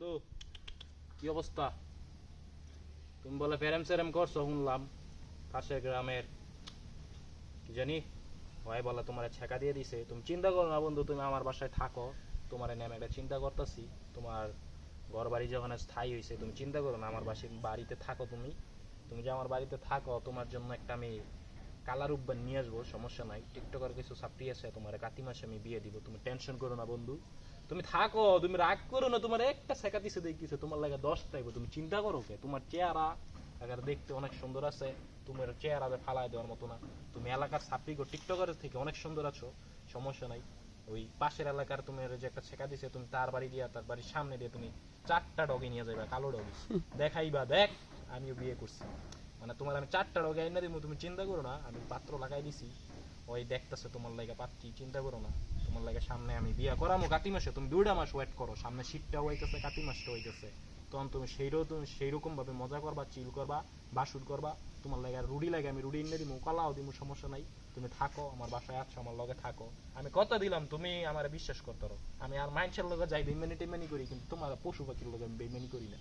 বন্ধু, কি অবস্থা? তুমি বলে প্যারেম স্যারেম করছ, শুনলাম। পাশের গ্রামের জানি, ভাই বলে তোমার ছেকা দিয়ে দিছে। তুমি চিন্তা করো না বন্ধু, তুমি আমার বাসায় থাকো। তোমার নামে একটা চিন্তা করতেছি। তোমার ঘর বাড়ি যখন স্থায়ী হয়েছে তুমি চিন্তা করো না, আমার বাসি বাড়িতে থাকো তুমি। তুমি যে আমার বাড়িতে থাকো, তোমার জন্য একটা আমি কালার উব্বান নিয়ে আসব, সমস্যা নাই। টিকটকের কিছু সাপ্রি আছে, তোমার কাতি মাসে আমি বিয়ে দিব। তুমি টেনশন করো না বন্ধু। তুমি থাকো, তুমি রাগ করো না, তোমার একটা শেখা দিছে, দেখিছে, তোমার লাগে দশ টাইব তুমি চিন্তা করো কে তোমার চেহারা, আগার দেখতে অনেক সুন্দর আছে, তোমার চেহারা ফালাই দেওয়ার মতো না। তুমি এলাকার সাপ্রি গো, টিকটকের থেকে অনেক সুন্দর আছো, সমস্যা নাই। ওই পাশের এলাকার তুমি যে একটা শেখা দিছে, তুমি তার বাড়ি দিয়া, তার বাড়ির সামনে দিয়ে তুমি চারটা ডগে নিয়ে যাবে কালো ডগি। দেখাইবা, দেখ, আমিও বিয়ে করছি। মানে তোমার আমি চারটা ডগে আইনা দিব তুমি চিন্তা করো না, আমি পাত্র লাগাই দিছি। ওই দেখতেছে তোমার লাগে পাত্রী, চিন্তা করো না। তোমার লাগে সামনে আমি বিয়া করামো কাতি মাসে, তুমি দুইটা মাস ওয়েট করো, সামনে শীতটা হইতেছে, কাতি মাসটা হইতেছে। তখন তুমি সেইরকম তুমি সেইরকম ভাবে মজা করবা চিল করবা, বাসুর করবা, তোমার লাগে রুডি লাগে আমি রুডি এনে দিমু, কলাও দিমু, সমস্যা নাই। তুমি থাকো, আমার বাসায় আছো, আমার লগে থাকো। আমি কথা দিলাম, তুমি আমার বিশ্বাস করতে আমি আর মাইন্ডসের লগে যাই বেমানি টেমানি করি, কিন্তু তোমার পশু পাখির লগে আমি বেমানি করি না।